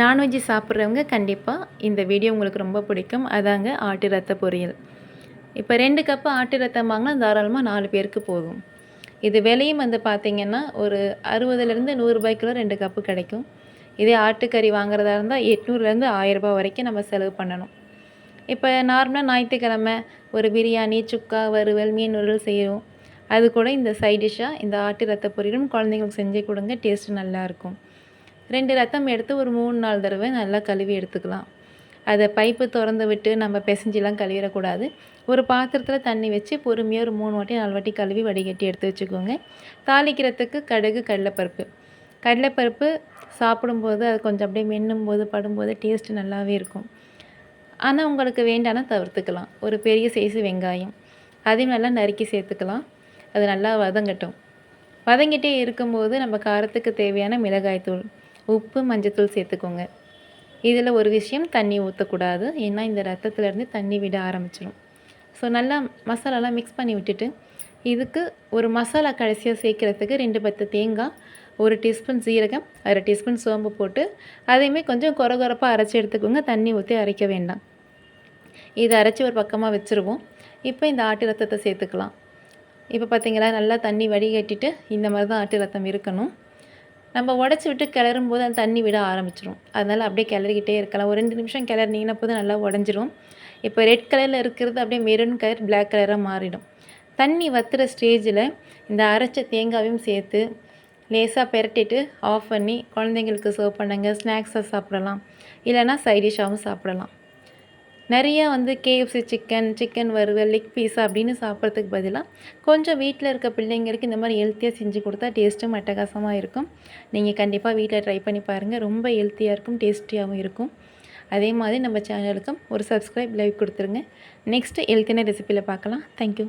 Non veg சாப்பிட்றவங்க கண்டிப்பாக இந்த வீடியோ உங்களுக்கு ரொம்ப பிடிக்கும். அதாங்க ஆட்டு ரத்த பொரியல். இப்போ ரெண்டு கப்பு ஆட்டு ரத்தம் வாங்கினா தாராளமாக நாலு பேருக்கு போதும். இது விலையும் வந்து பார்த்திங்கன்னா ஒரு அறுபதுலேருந்து நூறுரூபாய்க்குள்ள ரெண்டு கப்பு கிடைக்கும். இதே ஆட்டுக்கறி வாங்குறதா இருந்தால் எட்நூறுலேருந்து ஆயிரரூபா வரைக்கும் நம்ம செலவு பண்ணணும். இப்போ நார்மலாக ஞாயிற்றுக்கிழமை ஒரு பிரியாணி சுக்கா வறுவல் மீன் உருள் செய்கிறோம் அது கூட இந்த சைட் டிஷ்ஷாக இந்த ஆட்டு ரத்த பொரியலும் குழந்தைங்களுக்கு செஞ்சு கொடுங்க டேஸ்ட்டு நல்லாயிருக்கும் ரெண்டு ரத்தம் எடுத்து ஒரு மூணு நாலு தடவை நல்லா கழுவி எடுத்துக்கலாம். அதை பைப்பு திறந்து விட்டு நம்ம பிசைஞ்செலாம் கழுவிடக்கூடாது. ஒரு பாத்திரத்தில் தண்ணி வச்சு பொறுமையாக ஒரு மூணு வாட்டி நாலு வாட்டி கழுவி வடிகட்டி எடுத்து வச்சுக்கோங்க. தாளிக்கிறதுக்கு கடுகு கடலைப்பருப்பு. கடலைப்பருப்பு சாப்பிடும்போது அது கொஞ்சம் அப்படியே மென்னும் போது படும்போது டேஸ்ட்டு நல்லாவே இருக்கும். ஆனால் உங்களுக்கு வேண்டானா தவிர்த்துக்கலாம். ஒரு பெரிய சைஸு வெங்காயம். அதையும் நல்லா நறுக்கி சேர்த்துக்கலாம். அது நல்லா வதங்கட்டும். வதங்கிட்டே இருக்கும்போது நம்ம காரத்துக்கு தேவையான மிளகாய்த்தூள் உப்பு மஞ்சத்தூள் சேர்த்துக்கோங்க. இதில் ஒரு விஷயம் தண்ணி ஊற்றக்கூடாது ஏன்னா இந்த ரத்தத்துலேருந்து தண்ணி விட ஆரம்பிச்சிடும் ஸோ நல்லா மசாலாலாம் மிக்ஸ் பண்ணி விட்டுட்டு இதுக்கு ஒரு மசாலா கடைசியாக சேர்க்குறதுக்கு ரெண்டு பத்து தேங்காய் ஒரு டீஸ்பூன் சீரகம் அரை டீஸ்பூன் சோம்பு போட்டு அதையுமே கொஞ்சம் குறகுறப்பாக அரைச்சி எடுத்துக்கோங்க. தண்ணி ஊற்றி அரைக்க வேண்டாம். இதை அரைச்சி ஒரு பக்கமாக வச்சுருவோம். இப்போ இந்த ஆட்டு ரத்தத்தை சேர்த்துக்கலாம். இப்போ பார்த்தீங்களா? நல்லா தண்ணி வடிகட்டிட்டு இந்த மாதிரி தான் ஆட்டு ரத்தம் இருக்கணும். நம்ம உடச்சி விட்டு கிளறும் போது அந்த தண்ணி விட ஆரம்பிச்சிடும் அதனால் அப்படியே கிளறிக்கிட்டே இருக்கலாம். ஒரு ரெண்டு நிமிஷம் கிளறினீங்கன்னா போது நல்லா உடஞ்சிரும். இப்போ ரெட் கலரில் இருக்கிறது அப்படியே மெரூன் கலர் பிளாக் கலராக மாறிடும். தண்ணி வத்துற ஸ்டேஜில் இந்த அரைச்ச தேங்காயும் சேர்த்து லேசாக பெரட்டிட்டு ஆஃப் பண்ணி குழந்தைங்களுக்கு சர்வ் பண்ணுங்க. ஸ்நாக்ஸாக சாப்பிடலாம். இல்லைனா சைடிஷாகவும் சாப்பிடலாம். நிறையா வந்து கேஎஃப்சி சிக்கன் சிக்கன் வறுவல் லெக் பீஸா அப்படின்னு சாப்பிட்றதுக்கு பதிலாக கொஞ்சம் வீட்டில் இருக்க பிள்ளைங்களுக்கு இந்த மாதிரி ஹெல்த்தியாக செஞ்சு கொடுத்தா டேஸ்ட்டும் அட்டகாசமாக இருக்கும். நீங்கள் கண்டிப்பாக வீட்டில் ட்ரை பண்ணி பாருங்கள் ரொம்ப ஹெல்த்தியாக இருக்கும் டேஸ்டியாகவும் இருக்கும். அதே மாதிரி நம்ம சேனலுக்கும் ஒரு சப்ஸ்கிரைப் லைக் கொடுத்துருங்க. நெக்ஸ்ட்டு ஹெல்த்தியான ரெசிப்பியில் பார்க்கலாம். தேங்க்யூ